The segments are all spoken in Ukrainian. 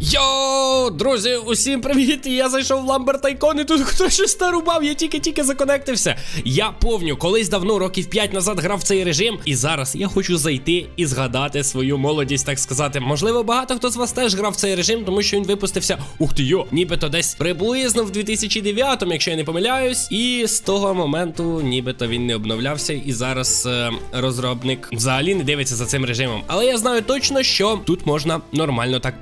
Йоу, друзі, усім привіт! Я зайшов в Ламбер Тайкон і тут хтось щось нарубав, я тільки-тільки законектився. Я повню, колись давно, років 5 назад грав в цей режим, і зараз я хочу зайти і згадати свою молодість, так сказати. Можливо, багато хто з вас теж грав в цей режим, тому що він випустився, ух ти йо, нібито десь приблизно в 2009-му, якщо я не помиляюсь. І з того моменту, нібито він не обновлявся, і зараз е, розробник взагалі не дивиться за цим режимом. Але я знаю точно, що тут можна нормально так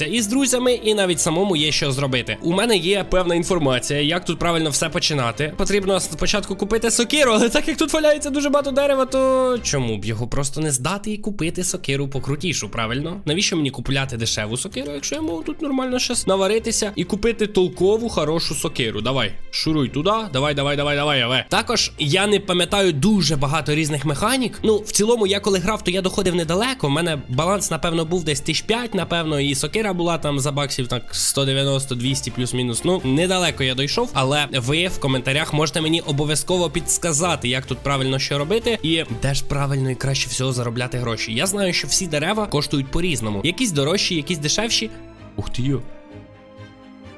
повеселитися і з друзями, і навіть самому є що зробити. У мене є певна інформація, як тут правильно все починати. Потрібно спочатку купити сокиру, але так як тут валяється дуже багато дерева, то чому б його просто не здати і купити сокиру покрутішу, правильно? Навіщо мені купляти дешеву сокиру, якщо я можу тут нормально щас наваритися і купити толкову хорошу сокиру? Давай, шуруй туди, давай, давай, давай, давай, давай. Також я не пам'ятаю дуже багато різних механік. Ну, в цілому, я коли грав, то я доходив недалеко. У мене баланс, напевно, був десь 1005, напевно, і сокира була там за баксів так 190-200 плюс-мінус. Ну, недалеко я дійшов, але ви в коментарях можете мені обов'язково підсказати, як тут правильно що робити, і де ж правильно і краще всього заробляти гроші. Я знаю, що всі дерева коштують по-різному. Якісь дорожчі, якісь дешевші. Ух ти йо.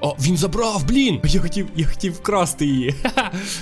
О, він забрав, блін! Я хотів, я хотів вкрасти її.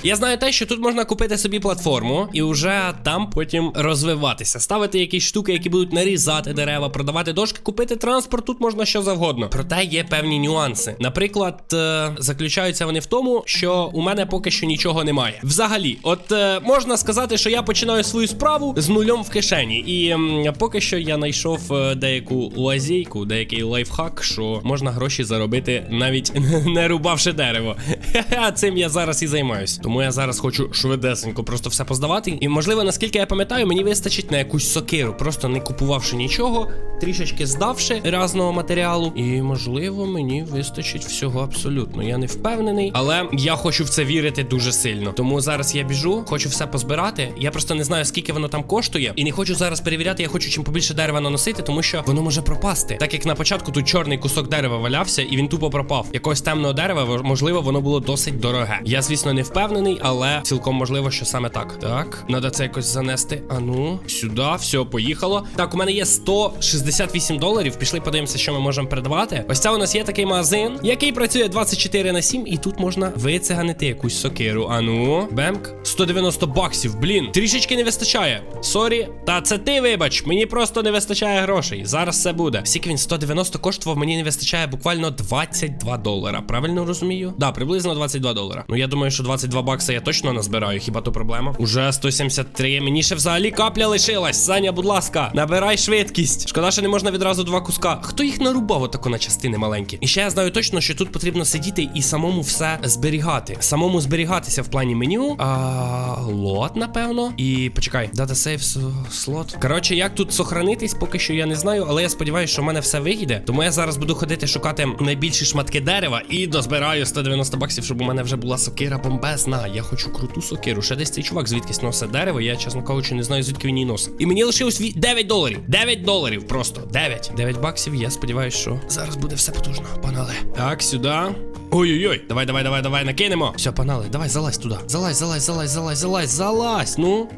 Я знаю те, що тут можна купити собі платформу і вже там потім розвиватися, ставити якісь штуки, які будуть нарізати дерева, продавати дошки, купити транспорт. Тут можна що завгодно. Проте є певні нюанси. Наприклад, е, заключаються вони в тому, що у мене поки що нічого немає. Взагалі, от е, можна сказати, що я починаю свою справу з нульом в кишені. І поки що я знайшов е, деяку лазейку, деякий лайфхак, що можна гроші заробити навіть не рубавши дерево. Ха-ха, Цим я зараз і займаюсь. Тому я зараз хочу швидесенько просто все поздавати. І можливо, наскільки я пам'ятаю, мені вистачить на якусь сокиру, просто не купувавши нічого, трішечки здавши разного матеріалу. І можливо, мені вистачить всього абсолютно. Я не впевнений, але я хочу в це вірити дуже сильно. Тому зараз я біжу, хочу все позбирати. Я просто не знаю, скільки воно там коштує, і не хочу зараз перевіряти. Я хочу чим побільше дерева наносити, тому що воно може пропасти. Так як на початку тут чорний кусок дерева валявся, і він тупо пропав. Якогось темного дерева, можливо, воно було досить дороге. Я, звісно, не впевнений, але цілком можливо, що саме так. Так, треба це якось занести. Ану, сюди, все, поїхало. Так, у мене є 168 доларів. Пішли, подивимося, що ми можемо передавати. Ось це у нас є такий магазин, який працює 24 на 7, і тут можна вициганити якусь сокиру. Ану, бемк. 190 баксів. Блін, трішечки не вистачає. Сорі, та це ти вибач. Мені просто не вистачає грошей. Зараз все буде. Скільки він 190 коштував, мені не вистачає буквально 22 долара. Правильно розумію? Да, приблизно 22 долара. Ну я думаю, що 22 бакса я точно назбираю. Хіба то проблема? Уже 173. Мені ще взагалі капля лишилась. Саня, будь ласка, набирай швидкість. Шкода, що не можна відразу два куска. Хто їх нарубав отако на частини маленькі? І ще я знаю точно, що тут потрібно сидіти і самому все зберігати. Самому зберігатися в плані меню. А, лот, напевно. І почекай, дата сейв слот. Коротше, як тут сохранитись, поки що я не знаю, але я сподіваюся, що в мене все вийде. Тому я зараз буду ходити шукати найбільші шматки дерева і дозбираю 190 баксів, щоб у мене вже була сокира бомбезна. Я хочу круту сокиру. Ще десь цей чувак звідкись носить дерево. Я, чесно кажучи, не знаю, звідки він її носить. І мені лишилось 9 доларів. 9 доларів просто. 9. 9 баксів. Я сподіваюся, що зараз буде все потужно. Панали. Так, сюди. Ой-ой-ой, давай, давай, давай, давай, накинемо. Все, панали, давай, залазь туди. Залазь, залазь, залазь, залазь, залазь, залазь. Ну.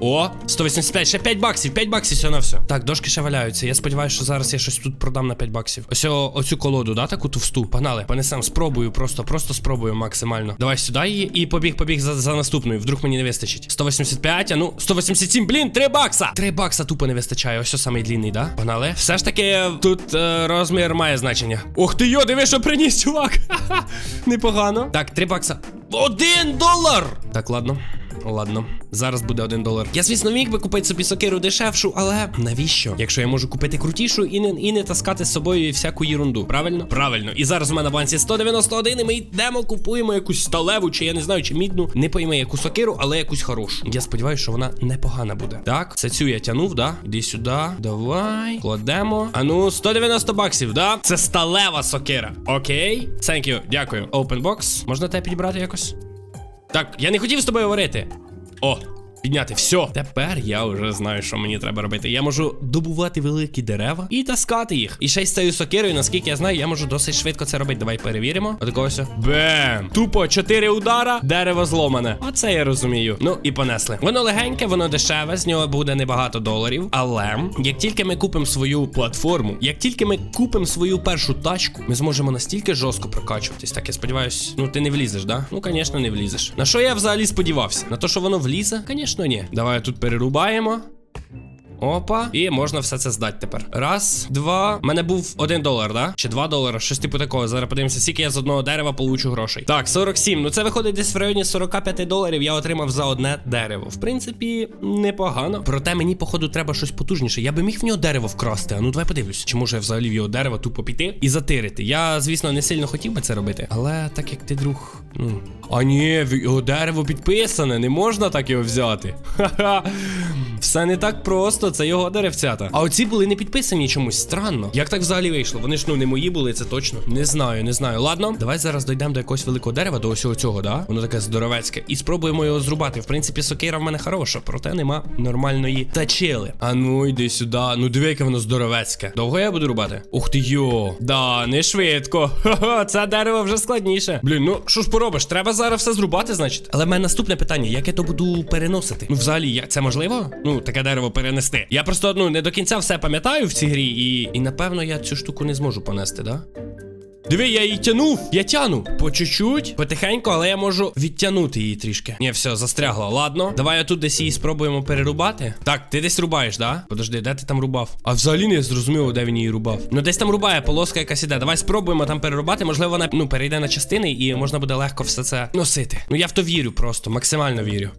О, 185, ще 5 баксів, 5 баксів все на все. Так, дошки ще валяються. Я сподіваюся, що зараз я щось тут продам на 5 баксів. Ось о- оцю колоду, да, таку товсту. Панали, понесем, спробую, просто, просто спробую максимально. Давай сюди її і побіг, побіг за, за наступною. Вдруг мені не вистачить. 185, а ну, 187, блін, 3 бакса! 3 бакса тупо не вистачає. Ось о самий длінний, да? Панали. Все ж таки тут е, розмір має значення. Ох ти йо, диви, що приніс, чувак. Непогано. Так, 3 бакса. Один долар! Так, ладно. Ладно, зараз буде один долар. Я, звісно, міг би купити собі сокиру дешевшу, але навіщо? Якщо я можу купити крутішу і не, і не таскати з собою всяку єрунду. Правильно? Правильно. І зараз у мене в балансі 191, і ми йдемо, купуємо якусь сталеву, чи я не знаю, чи мідну. Не пойми яку сокиру, але якусь хорошу. Я сподіваюся, що вона непогана буде. Так, це цю я тянув, да? Іди сюди. Давай. Кладемо. А ну, 190 баксів, да? Це сталева сокира. Окей. Thank you. Дякую. Open box. Можна тебе підібрати якось? Так, я не хотів з тобою говорити. О, Підняти. Все. Тепер я вже знаю, що мені треба робити. Я можу добувати великі дерева і таскати їх. І ще й з цією сокирою, наскільки я знаю, я можу досить швидко це робити. Давай перевіримо. Отакого. Бем! Тупо чотири удара, дерево зломане. Оце я розумію. Ну і понесли. Воно легеньке, воно дешеве, з нього буде небагато доларів. Але як тільки ми купимо свою платформу, як тільки ми купимо свою першу тачку, ми зможемо настільки жорстко прокачуватись. Так, я сподіваюсь, ну ти не влізеш, да? Ну, звісно, не влізеш. На що я взагалі сподівався? На те, що воно влізе? Звісно, ні. Давай тут перерубаємо. Опа, і можна все це здати тепер. Раз, два. У мене був один долар, да? Чи два долара? Щось типу такого. Зараз подивимося, скільки я з одного дерева получу грошей. Так, 47. Ну це виходить десь в районі 45 доларів. Я отримав за одне дерево. В принципі, непогано. Проте мені, походу, треба щось потужніше. Я би міг в нього дерево вкрасти. А ну давай подивлюсь, чи може я взагалі в його дерево тупо піти і затирити. Я, звісно, не сильно хотів би це робити, але так як ти друг. Ну. А ні, його дерево підписане, не можна так його взяти. Ха-ха. Все не так просто, це його деревцята. А оці були не підписані чомусь странно. Як так взагалі вийшло? Вони ж ну не мої були, це точно. Не знаю, не знаю. Ладно, давай зараз дійдемо до якогось великого дерева, до ось цього, да? Воно таке здоровецьке. І спробуємо його зрубати. В принципі, сокира в мене хороша, проте нема нормальної тачили. А ну йди сюди. Ну диви, яке воно здоровецьке. Довго я буду рубати? Ух ти йо. Да, не швидко. Ха-ха, це дерево вже складніше. Блін, ну що ж поробиш? Треба зараз все зрубати, значить. Але в мене наступне питання: як я то буду переносити? Ну, взагалі, це можливо? Ну, таке дерево перенести. Я просто ну не до кінця все пам'ятаю в цій грі, і, і напевно я цю штуку не зможу понести, да? Диви, я її тянув. Я тяну. По чуть-чуть, потихеньку, але я можу відтягнути її трішки. Ні, все, застрягло. Ладно. Давай я тут десь її спробуємо перерубати. Так, ти десь рубаєш, да? Подожди, де ти там рубав? А взагалі не зрозуміло, де він її рубав. Ну десь там рубає, полоска якась іде. Давай спробуємо там перерубати. Можливо, вона ну перейде на частини і можна буде легко все це носити. Ну я в то вірю просто, максимально вірю.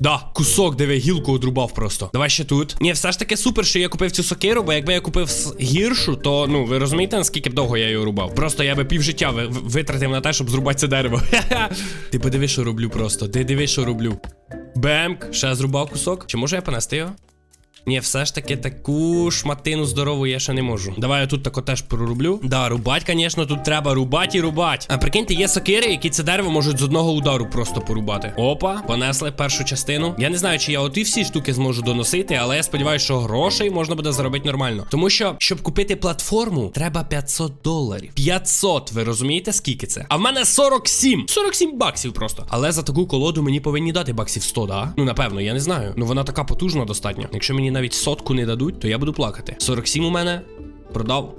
Да, кусок, диви, гілку одрубав просто. Давай ще тут. Ні, все ж таки супер, що я купив цю сокиру, бо якби я купив гіршу, то ну ви розумієте, наскільки б довго я її рубав. Просто я би півжиття життя витратив на те, щоб зрубати це дерево. Ти подиви, що роблю просто. Ти диви, що роблю. Бемк, ще зрубав кусок. Чи можу я понести його? Ні, все ж таки таку шматину здорову я ще не можу. Давай я тут тако теж прорублю. Да, рубать, звісно, тут треба рубать і рубать. А прикиньте, є сокири, які це дерево можуть з одного удару просто порубати. Опа, понесли першу частину. Я не знаю, чи я оті всі штуки зможу доносити, але я сподіваюся, що грошей можна буде заробити нормально. Тому що, щоб купити платформу, треба 500 доларів. 500, ви розумієте, скільки це? А в мене 47. 47 баксів просто. Але за таку колоду мені повинні дати баксів 100, да? Ну, напевно, я не знаю. Ну вона така потужна достатньо. Якщо мені навіть сотку не дадуть, то я буду плакати. 47 у мене продав.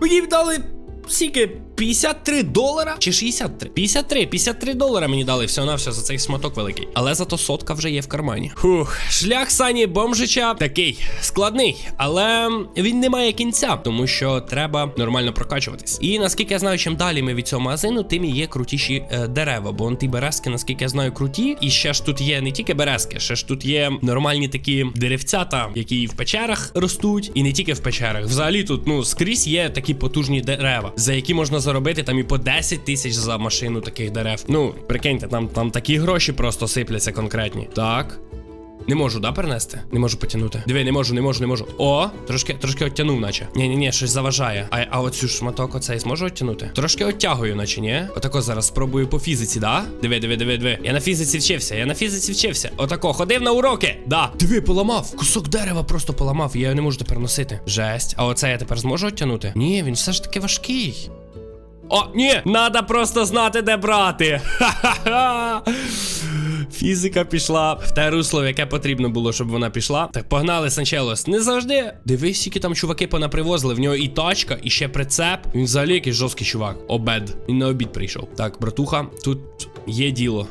Мені дали скільки? 53 долара чи 63? 53, 53 долара мені дали все на все за цей сматок великий. Але зато сотка вже є в кармані. Фух, шлях Сані Бомжича такий складний, але він не має кінця, тому що треба нормально прокачуватись. І наскільки я знаю, чим далі ми від цього магазину, тим і є крутіші е, дерева. Бо он ті березки, наскільки я знаю, круті. І ще ж тут є не тільки березки, ще ж тут є нормальні такі деревцята, які в печерах ростуть, і не тільки в печерах. Взагалі тут ну скрізь є такі потужні дерева, за які можна заробити там і по 10 тисяч за машину таких дерев. Ну, прикиньте, там, там такі гроші просто сипляться конкретні. Так. Не можу, да, перенести? Не можу потягнути. Диви, не можу, не можу, не можу. О, трошки, трошки оттянув, наче. Ні, ні, ні, щось заважає. А, а оцю шматок оцей зможу оттянути? Трошки оттягую, наче, ні? Отако зараз спробую по фізиці, да? Диви, диви, диви, диви. Я на фізиці вчився, я на фізиці вчився. Отако, ходив на уроки. Да. Диви, поламав. Кусок дерева просто поламав, я його не можу тепер носити. Жесть. А оце я тепер зможу оттянути? Ні, він все ж таки важкий. О, ні, надо просто знати, де брати. Ха-ха-ха. Фізика пішла в те русло, в яке потрібно було, щоб вона пішла. Так погнали Санчелос. Не завжди. Дивись, які там чуваки понапривозили. В нього і тачка, і ще прицеп. Він взагалі якийсь жорсткий чувак. Обед. Він на обід прийшов. Так, братуха, тут є діло.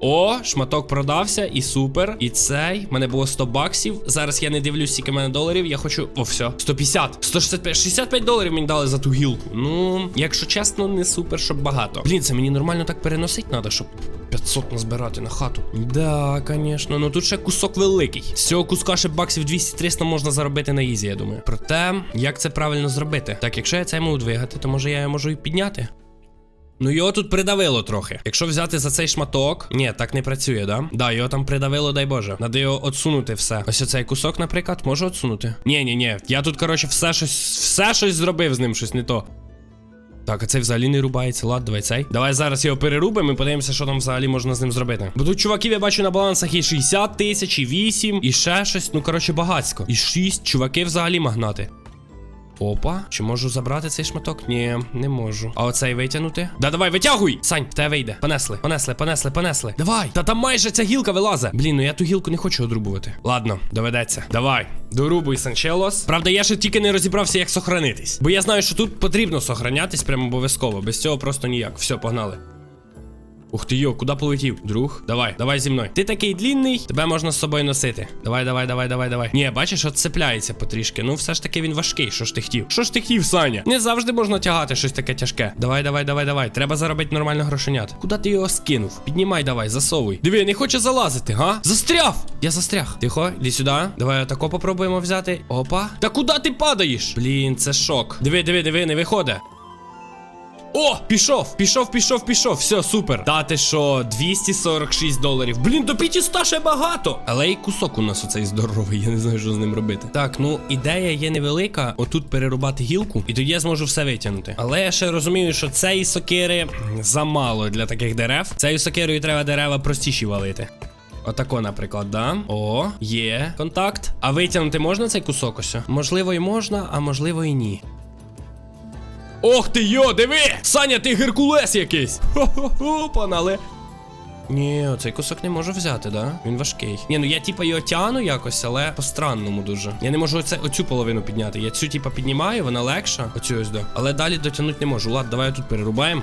О, шматок продався, і супер. І цей. В мене було 100 баксів. Зараз я не дивлюсь, скільки в мене доларів. Я хочу. О, все. 150. 165. 65 доларів мені дали за ту гілку. Ну, якщо чесно, не супер, щоб багато. Блін, це мені нормально так переносить треба, щоб 500 назбирати на хату. Да, звісно. Ну тут ще кусок великий. З цього куска ще баксів 200-300 можна заробити на ізі, я думаю. Проте, як це правильно зробити? Так, якщо я це можу двигати, то може я його можу і підняти. Ну його тут придавило трохи. Якщо взяти за цей шматок. Ні, так не працює, да? Да, його там придавило, дай Боже. Надо його отсунути все. Ось оцей кусок, наприклад, можу отсунути. Ні, ні, ні. Я тут, коротше, все щось, все щось зробив з ним, щось не то. Так, а цей взагалі не рубається. Лад, давай цей. Давай зараз його перерубимо і подивимося, що там взагалі можна з ним зробити. Бо тут чуваків я бачу на балансах і 60 тисяч, і 8, і ще щось. Ну, коротше, багацько. І 6. Чуваки взагалі магнати. Опа, чи можу забрати цей шматок? Ні, не можу. А оцей витягнути? Да, давай, витягуй! Сань, в тебе вийде. Понесли, понесли, понесли, понесли. Давай! Та там майже ця гілка вилазить. Блін, ну я ту гілку не хочу одрубувати. Ладно, доведеться. Давай. Дорубуй Санчелос. Правда, я ще тільки не розібрався, як сохранитись. Бо я знаю, що тут потрібно сохранятись прямо обов'язково. Без цього просто ніяк. Все, погнали. Ух ти йо, куди полетів? Друг, давай, давай зі мною. Ти такий длінний, тебе можна з собою носити. Давай, давай, давай, давай, давай. Ні, бачиш, от цепляється потрішки. Ну, все ж таки він важкий. Що ж ти хотів? Що ж ти хотів, Саня? Не завжди можна тягати щось таке тяжке. Давай, давай, давай, давай. Треба заробити нормально грошенят. Куди ти його скинув? Піднімай, давай, засовуй. Диви, не хоче залазити, га? Застряв! Я застряг. Тихо, іди сюди. Давай отако попробуємо взяти. Опа. Та куди ти падаєш? Блін, це шок. Диви, диви, диви, не виходить. О, пішов, пішов, пішов, пішов. Все, супер. Та ти що, 246 доларів. Блін, до 500 ще багато. Але і кусок у нас оцей здоровий, я не знаю, що з ним робити. Так, ну ідея є невелика. Отут перерубати гілку, і тоді я зможу все витягнути. Але я ще розумію, що цієї сокири замало для таких дерев. Цією сокирою треба дерева простіші валити. Отако, наприклад, да. О, є контакт. А витягнути можна цей кусок ось? Можливо, і можна, а можливо, і ні. Ох ти йо, диви! Саня, ти геркулес якийсь! Хо-хо-хо, панале. Ні, цей кусок не можу взяти, да? Він важкий. Ні, ну я типа його тяну якось, але по-странному дуже. Я не можу оце, оцю половину підняти. Я цю типа піднімаю, вона легша. Оцю ось да. Але далі дотягнути не можу. Ладно, давай тут перерубаємо.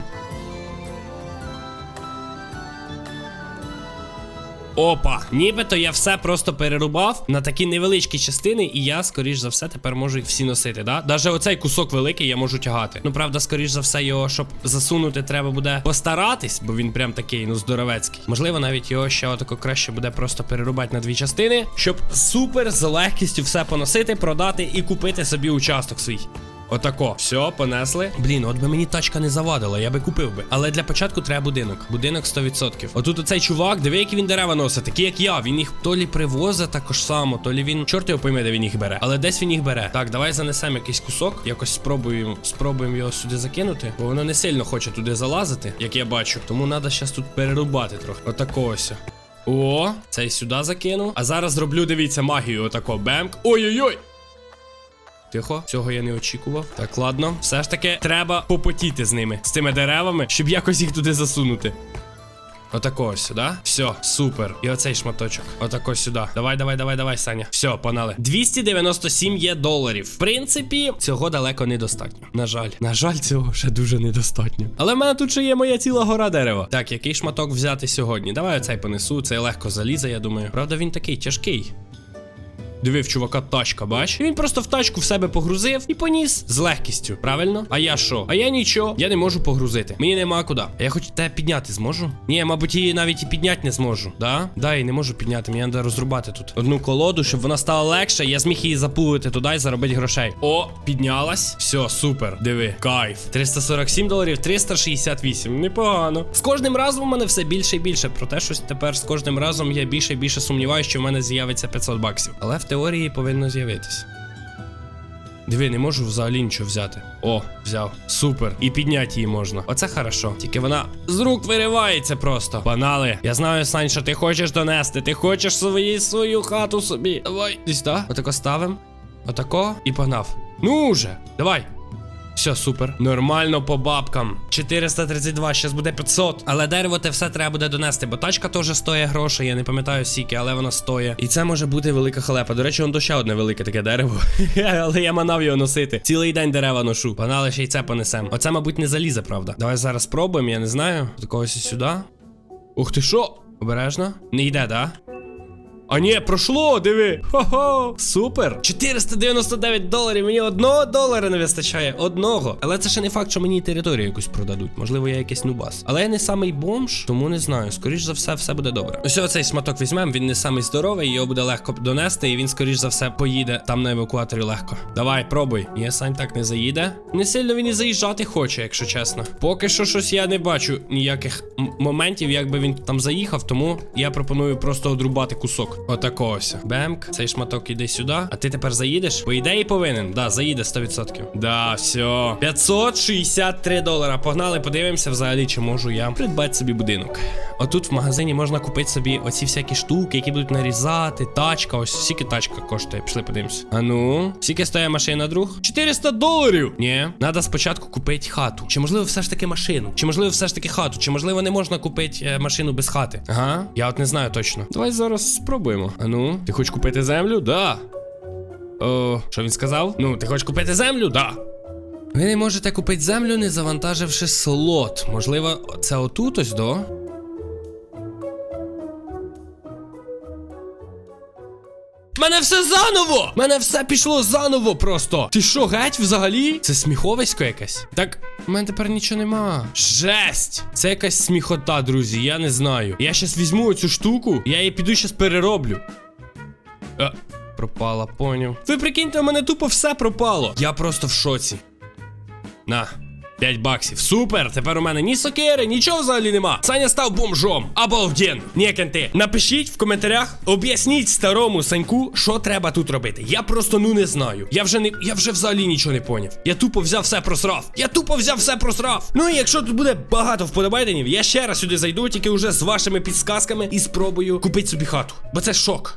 Опа, нібито я все просто перерубав на такі невеличкі частини, і я, скоріш за все, тепер можу їх всі носити. Да? Даже оцей кусок великий я можу тягати. Ну, правда, скоріш за все, його, щоб засунути, треба буде постаратись, бо він прям такий, ну, здоровецький. Можливо, навіть його ще отако краще буде просто перерубати на дві частини, щоб супер з легкістю все поносити, продати і купити собі участок свій. Отако, все, понесли. Блін, от би мені тачка не завадила, я би купив би. Але для початку треба будинок. Будинок 100%. Отут оцей чувак, диви, які він дерева носить, такі як я. Він їх то лі привозить також само, то лі він. Чорт його пойме, де він їх бере. Але десь він їх бере. Так, давай занесемо якийсь кусок. Якось спробуємо спробуємо його сюди закинути. Бо воно не сильно хоче туди залазити, як я бачу. Тому треба зараз тут перерубати трохи. Отако ось. О, цей сюди закину. А зараз зроблю, дивіться, магію. Отако. Бемк. Ой-ой-ой! Тихо, цього я не очікував. Так, ладно, все ж таки треба попотіти з ними, з цими деревами, щоб якось їх туди засунути. Отако ось сюди. Все, супер. І оцей шматочок. Отако сюди. Давай, давай, давай, давай, Саня. Все, панали. 297 є доларів. В принципі, цього далеко недостатньо. На жаль, на жаль, цього ще дуже недостатньо. Але в мене тут ще є моя ціла гора дерева. Так, який шматок взяти сьогодні? Давай оцей понесу. Цей легко залізе, я думаю. Правда, він такий тяжкий. Дивив чувака тачка, бач? І він просто в тачку в себе погрузив і поніс з легкістю. Правильно? А я що? А я нічого. Я не можу погрузити. Мені нема куди. А я хоч тебе підняти зможу? Ні, мабуть, її навіть і підняти не зможу. Да? Да, і не можу підняти. Мені треба розрубати тут одну колоду, щоб вона стала легше. Я зміг її запулити туди і заробити грошей. О, піднялась. Все, супер. Диви, кайф. 347 доларів, 368. Непогано. З кожним разом у мене все більше і більше. Проте щось тепер з кожним разом я більше і більше сумніваюся, що в мене з'явиться 500 баксів. Але в теорії повинно з'явитися. Диви, не можу взагалі нічого взяти. О, взяв. Супер. І підняти її можна. Оце хорошо. Тільки вона з рук виривається просто. Панали. Я знаю, Сань, що ти хочеш донести. Ти хочеш свої, свою хату собі. Давай, десь так. Отако ставим. Отако і погнав. Ну уже, давай. Все, супер. Нормально по бабкам. 432, зараз буде 500. Але дерево те все треба буде донести, бо тачка теж стоїть грошей, я не пам'ятаю скільки, але вона стоїть. І це може бути велика халепа. До речі, он ще одне велике таке дерево. але я манав його носити. Цілий день дерева ношу. Панали ще й це понесем. Оце, мабуть, не залізе, правда. Давай зараз спробуємо, я не знаю. Такогось сюди. Ух ти що? Обережно. Не йде, да? А ні, пройшло, диви. Хо-хо, супер. 499 доларів. Мені одного долара не вистачає. Одного. Але це ще не факт, що мені територію якусь продадуть. Можливо, я якийсь нубас. Але я не самий бомж, тому не знаю. Скоріш за все, все буде добре. Ось оцей шматок візьмемо. Він не самий здоровий, його буде легко донести, і він, скоріш за все, поїде там на евакуаторі легко. Давай, пробуй. Ні, Сань так не заїде. Не сильно він і заїжджати хоче, якщо чесно. Поки що щось я не бачу ніяких моментів, якби він там заїхав, тому я пропоную просто одрубати кусок. Шматок. Отако ось. Бемк, цей шматок іде сюди. А ти тепер заїдеш? По ідеї повинен. Да, заїде 100%. Да, все. 563 долара. Погнали, подивимося взагалі, чи можу я придбати собі будинок. Отут в магазині можна купити собі оці всякі штуки, які будуть нарізати. Тачка, ось скільки тачка коштує. Пішли подивимось. А ну, скільки стоїть машина, друг? 400 доларів. Ні, треба спочатку купити хату. Чи можливо все ж таки машину? Чи можливо все ж таки хату? Чи можливо не можна купити е, машину без хати? Ага, я от не знаю точно. Давай зараз спробуємо. А ну, ти хочеш купити землю? Да. О, що він сказав? Ну, ти хочеш купити землю? Да. Ви не можете купити землю, не завантаживши слот. Можливо, це отут ось до. Мене все заново! Мене все пішло заново просто. Ти що, геть взагалі? Це сміховисько якесь? Так, у мене тепер нічого нема. Жесть! Це якась сміхота, друзі, я не знаю. Я щас візьму оцю штуку, я її піду щас перероблю. А, пропала, поняв. Ви прикиньте, у мене тупо все пропало. Я просто в шоці. На. 5 баксів. Супер! Тепер у мене ні сокири, нічого взагалі нема. Саня став бомжом. Обалден. Ні, кенти. Напишіть в коментарях, об'ясніть старому Саньку, що треба тут робити. Я просто ну не знаю. Я вже не я вже взагалі нічого не поняв. Я тупо взяв все просрав. Я тупо взяв все просрав. Ну і якщо тут буде багато вподобайденів, я ще раз сюди зайду, тільки вже з вашими підсказками і спробую купити собі хату. Бо це шок.